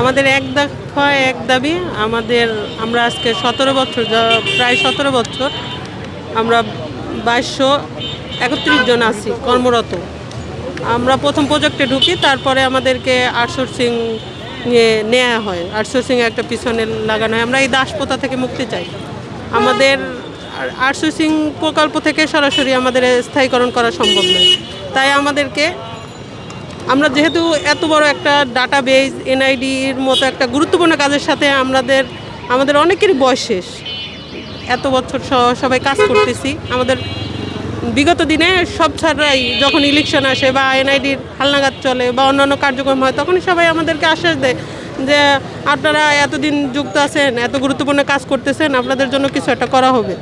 আমাদের এক দফা এক দাবি। আমাদের, আমরা আজকে সতেরো বছর প্রায় সতেরো বছর, আমরা বাইশশো একত্রিশ জন আছি কর্মরত। আমরা প্রথম প্রজেক্টে ঢুকি, তারপরে আমাদেরকে আউটসোর্সিং নিয়ে নেওয়া হয়। আউটসোর্সিং একটা পিছনে লাগানো হয়। আমরা এই দাসপ্রথা থেকে মুক্তি চাই। আমাদের আউটসোর্সিং প্রকল্প থেকে সরাসরি আমাদের স্থায়ীকরণ করা সম্ভব নয়। তাই আমাদেরকে আমরা যেহেতু এত বড় একটা ডাটা বেজ এনআইডির মতো একটা গুরুত্বপূর্ণ কাজের সাথে আমাদের আমাদের অনেকেরই বয়স শেষ। এত বছর সবাই কাজ করতেছি। আমাদের বিগত দিনে সব ছাড়াই যখন ইলেকশন আসে বা এনআইডির হালনাগাদ চলে বা অন্যান্য কার্যক্রম হয়, তখনই সবাই আমাদেরকে আশ্বাস দেয় যে আপনারা এতদিন যুক্ত আছেন, এত গুরুত্বপূর্ণ কাজ করতেছেন, আপনাদের জন্য কিছু একটা করা হবে।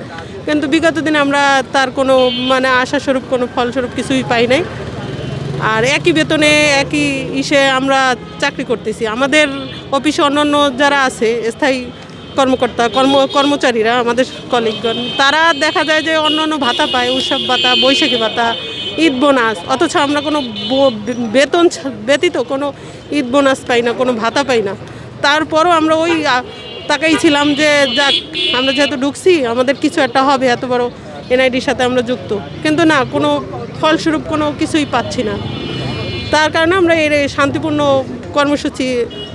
কিন্তু বিগত দিনে আমরা তার কোনো মানে আশাস্বরূপ, কোনো ফলস্বরূপ কিছুই পাই নাই। আর একই বেতনে, একই ইসে আমরা চাকরি করতেছি। আমাদের অফিসে অন্যান্য যারা আছে, স্থায়ী কর্মকর্তা, কর্ম, কর্মচারীরা, আমাদের কলিগগণ, তারা দেখা যায় যে অন্য অন্য ভাতা পায়, উৎসব ভাতা, বৈশাখী ভাতা, ঈদ বোনাস, অথচ আমরা কোনো বেতন ব্যতীত কোনো ঈদ বোনাস পাই না, কোনো ভাতা পাই না। তারপরও আমরা ওই তাকাই ছিলাম যে, যাক, আমরা যেহেতু ঢুকছি, আমাদের কিছু একটা হবে, এত বড় এনআইডির সাথে আমরা যুক্ত। কিন্তু না, কোনো ফলস্বরূপ কোনো কিছুই পাচ্ছি না। তার কারণে আমরা এর এই শান্তিপূর্ণ কর্মসূচি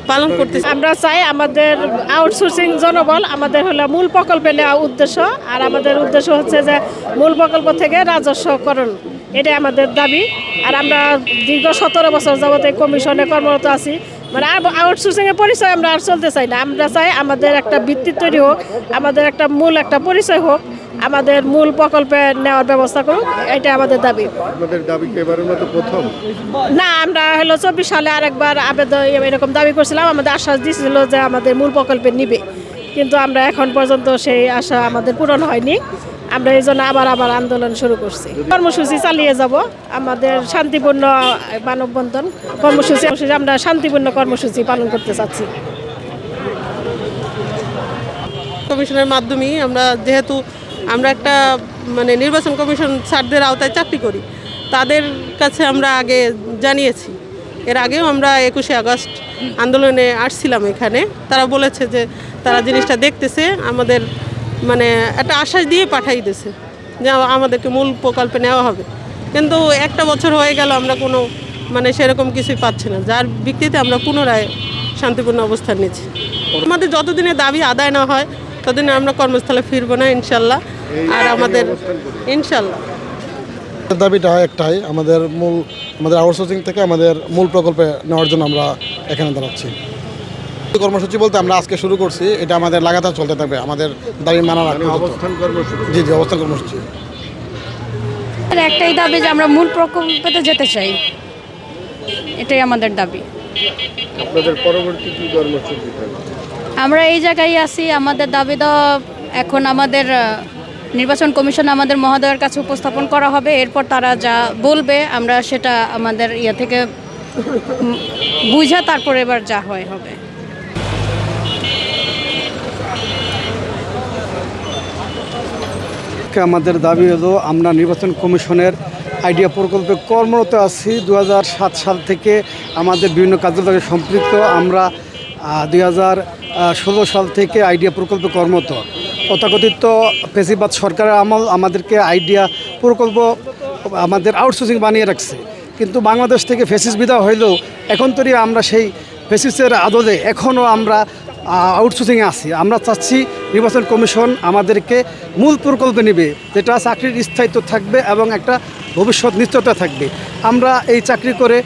পালন করতেছি। আমরা চাই আমাদের আউটসোর্সিং জনবল আমাদের হলো মূল প্রকল্পে নেওয়া উদ্দেশ্য আর আমাদের উদ্দেশ্য হচ্ছে যে মূল প্রকল্প থেকে রাজস্বকরণ। এটাই আমাদের দাবি। আর আমরা দীর্ঘ সতেরো বছর যাবত এই কমিশনে কর্মরত আছি। মানে আউটসোর্সিংয়ের পরিচয় আমরা আর চলতে চাই না। আমরা চাই আমাদের একটা ভিত্তি তৈরি হোক আমাদের একটা মূল একটা পরিচয় হোক। আমাদের মূল প্রকল্পে নেওয়ার ব্যবস্থা করুক এটা আমাদের দাবি। আপনাদের দাবি এবারের মতো প্রথম? না আমরা হলো চব্বিশ সালে আরেকবার আবেদন এরকম দাবি করছিলাম। আমাদের আশ্বাস দিয়েছিল যে আমাদের মূল প্রকল্পে নিবে। কিন্তু আমরা এখন পর্যন্ত সেই আশা আমাদের পূরণ হয়নি। আমরা এই জন্য আবার আবার আন্দোলন শুরু করছি। কর্মসূচি চালিয়ে যাব। আমাদের শান্তিপূর্ণ মানববন্ধন কর্মসূচি আমরা শান্তিপূর্ণ কর্মসূচি পালন করতে চাচ্ছি। কমিশনের মাধ্যমেই আমরা যেহেতু আমরা একটা মানে নির্বাচন কমিশন স্যারদের আওতায় চাকরি করি। তাদের কাছে আমরা আগে জানিয়েছি। এর আগেও আমরা একুশে আগস্ট আন্দোলনে আসছিলাম এখানে। তারা বলেছে যে তারা জিনিসটা দেখতেছে, আমাদের মানে একটা আশ্বাস দিয়ে পাঠাই দিয়েছে যে আমাদেরকে মূল প্রকল্পে নেওয়া হবে। কিন্তু একটা বছর হয়ে গেল, আমরা কোনো মানে সেরকম কিছুই পাচ্ছি না। যার ভিত্তিতে আমরা পুনরায় শান্তিপূর্ণ অবস্থান নিচ্ছি। আমাদের যতদিনের দাবি আদায় না হয় ততদিনে আমরা কর্মস্থলে ফিরবো না ইনশাল্লাহ। আর আমাদের ইনশাল্লাহ। দাবিটা একটাই আমাদের মূল আমাদের আউটসোর্সিং থেকে আমাদের মূল প্রকল্পে নেওয়ার জন্য আমরা এখানে দাঁড়াচ্ছি। কর্মসূচি বলতে আমরা আজকে শুরু করছি এটা আমাদের লাগাতার চলতে থাকবে আমাদের দাবি মানা রাখতে মানে জি জি অবস্থান কর্মসূচি। একটাই দাবি যে আমরা মূল প্রকল্পেতে যেতে চাই। এটাই আমাদের দাবি। আপনাদের পরবর্তী কি কর্মসূচি থাকবে? আমরা এই জায়গায় আছি, আমাদের দাবি এখন আমাদের নির্বাচন কমিশন আমাদের মহোদয়ের কাছে উপস্থাপন করা হবে, এরপর তারা যা বলবে আমরা সেটা আমাদের ইয়ে থেকে বুঝে তারপর এবার যা হয় হবে। আমাদের দাবি হলো, আমরা নির্বাচন কমিশনের আইডিয়া প্রকল্পে কর্মরত আছি। দুই হাজার সাত সাল থেকে আমাদের বিভিন্ন কার্যক্রমে সম্পৃক্ত। আমরা দু হাজার ষোলো সাল থেকে আইডিয়া প্রকল্পে কর্মরত। তথাকথিত পেশিবাদ সরকারের আমল আমাদেরকে আইডিয়া প্রকল্প আমাদের আউটসোর্সিং বানিয়ে রাখছে। কিন্তু বাংলাদেশ থেকে ফেসিস বিদায় হইলেও এখন তৈরি আমরা সেই ফেসিসের আদলে এখনও আমরা আউটসোর্সিংয়ে আছি। আমরা চাচ্ছি নির্বাচন কমিশন আমাদেরকে মূল প্রকল্পে নেবে, যেটা চাকরির স্থায়িত্ব থাকবে এবং একটা ভবিষ্যৎ নিশ্চয়তা থাকবে। আমরা এই চাকরি করে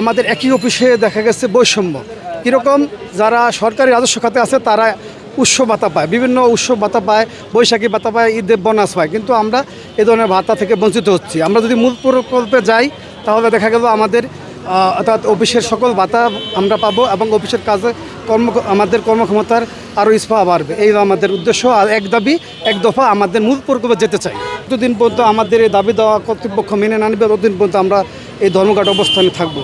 আমাদের একই অফিসে দেখা গেছে বৈষম্য। কীরকম যারা সরকারি রাজস্ব খাতে আছে, তারা উৎসব ভাতা পায়, বিভিন্ন উৎসব ভাতা পায়, বৈশাখী ভাতা পায়, ঈদের বোনাস পায়। কিন্তু আমরা এ ধরনের ভাতা থেকে বঞ্চিত হচ্ছি। আমরা যদি মূল প্রকল্পে যাই, তাহলে দেখা গেল আমাদের অর্থাৎ অফিসের সকল ভাতা আমরা পাবো এবং অফিসের কাজে কর্ম, আমাদের কর্মক্ষমতার আরও ইস্পা বাড়বে। এই আমাদের উদ্দেশ্য। আর এক দাবি, এক দফা আমাদের মূল প্রকল্পে যেতে চাই। যতদিন পর্যন্ত আমাদের এই দাবি দেওয়া কর্তৃপক্ষ মেনে না নেবে, ততদিন পর্যন্ত আমরা এই ধর্মঘাট অবস্থানে থাকব।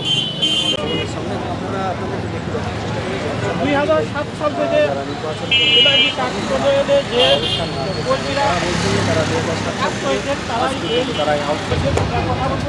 দুই হাজার সাত সাল থেকে এনআইডি কাজ করে এলে যে কর্মীরা কাজ করেছেন, তারাই এই কথা বলব আছে